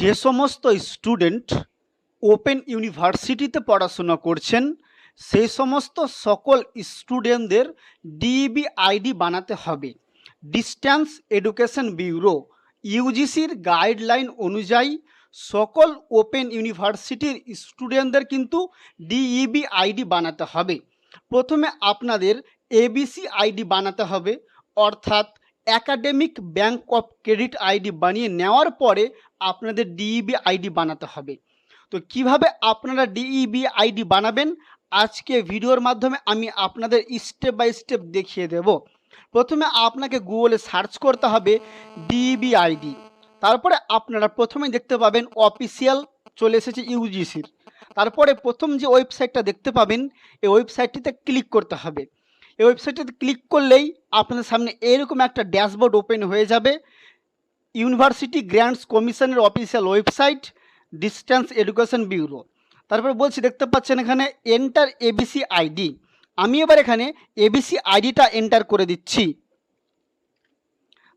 যে সমস্ত student open ইউনিভার্সিটিতে পড়াশোনা করছেন, সেই সমস্ত সকল স্টুডেন্টদের ডিইবি আইডি বানাতে হবে। ডিস্ট্যান্স এডুকেশন ব্যুরো, ইউজিসির গাইডলাইন অনুযায়ী সকল ওপেন ইউনিভার্সিটির স্টুডেন্টদের কিন্তু ডিইবি আইডি বানাতে হবে। প্রথমে আপনাদের এবিসি আইডি বানাতে হবে, অর্থাৎ academic bank of credit ID বানিয়ে নেওয়ার পরে আপনাদের ডিইবি আইডি বানাতে হবে। তো কীভাবে আপনারা ডিইবি আইডি বানাবেন? আজকে ভিডিওর মাধ্যমে আমি আপনাদের স্টেপ বাই স্টেপ দেখিয়ে দেব। প্রথমে আপনাকে গুগলে সার্চ করতে হবে ডিইবি আইডি তারপরে আপনারা প্রথমে দেখতে পাবেন অফিসিয়াল চলে এসেছে ইউজিসির তারপরে প্রথম যে ওয়েবসাইটটা দেখতে পাবেন, এই ওয়েবসাইটটিতে ক্লিক করতে হবে। এই ওয়েবসাইটটিতে ক্লিক করলেই আপনাদের সামনে এরকম একটা ড্যাশবোর্ড ওপেন হয়ে যাবে। ইউনিভার্সিটি গ্র্যান্টস কমিশনের official website distance education bureau তারপরে বলছি, দেখতে পাচ্ছেন এখানে এন্টার এবিসি আইডি আমি এবার এখানে এবিসি আইডিটা এন্টার করে দিচ্ছি।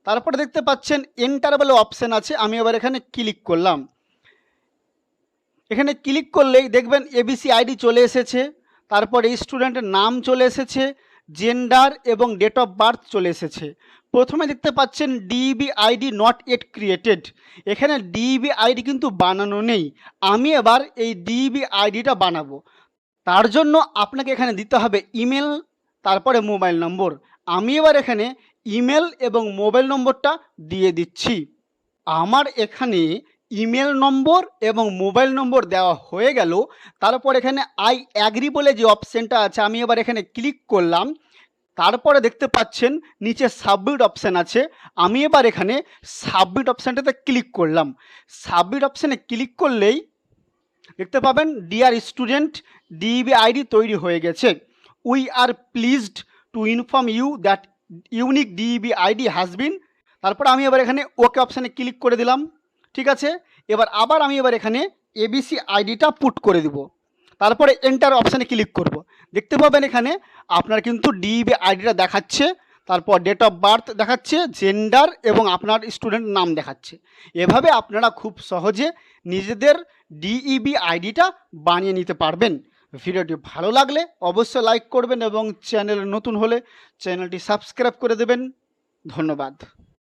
তারপরে দেখতে পাচ্ছেন এন্টার বলে অপশান আছে, আমি এবার এখানে ক্লিক করলাম। এখানে ক্লিক করলেই দেখবেন এবিসি আইডি চলে এসেছে, তারপরে স্টুডেন্টের নাম চলে এসেছে জেন্ডার এবং ডেট অফ বার্থ চলে এসেছে। প্রথমে দেখতে পাচ্ছেন DB ID not yet created এখানে ডিবি আইডি কিন্তু বানানো নেই। আমি এবার এই ডিবি আইডিটা বানাবো। তার জন্য আপনাকে এখানে দিতে হবে ইমেল, তারপরে মোবাইল নম্বর। আমি এবার এখানে ইমেল এবং মোবাইল নম্বরটা দিয়ে দিচ্ছি। আমার এখানে ইমেল নম্বর এবং মোবাইল নম্বর দেওয়া হয়ে গেল। তারপর এখানে আই অ্যাগ্রি বলে যে অপশানটা আছে, আমি এবার এখানে ক্লিক করলাম। তারপরে দেখতে পাচ্ছেন নিচে সাবমিট অপশান আছে। আমি এবার এখানে সাবমিট অপশানটাতে ক্লিক করলাম। সাবমিট অপশানে ক্লিক করলেই দেখতে পাবেন ডিয়ার স্টুডেন্ট ডিবি আইডি তৈরি হয়ে গেছে। We are pleased to inform you that unique DB ID has been তারপর আমি এবার এখানে ওকে অপশানে ক্লিক করে দিলাম। ঠিক আছে? এবার আবার আমি এবার এখানে এবিসি আইডিটা পুট করে দিব। তারপরে এন্টার অপশানে ক্লিক করব। দেখতে পাবেন এখানে আপনার কিন্তু ডিবি আইডিটা দেখাচ্ছে, তারপর ডেট অফ বার্থ দেখাচ্ছে জেন্ডার এবং আপনার স্টুডেন্ট নাম দেখাচ্ছে। এভাবে আপনারা খুব সহজে নিজেদের ডিইবি আইডিটা বানিয়ে নিতে পারবেন। ভিডিওটি ভালো লাগলে অবশ্যই লাইক করবেন এবং চ্যানেল নতুন হলে চ্যানেলটি সাবস্ক্রাইব করে দেবেন। ধন্যবাদ।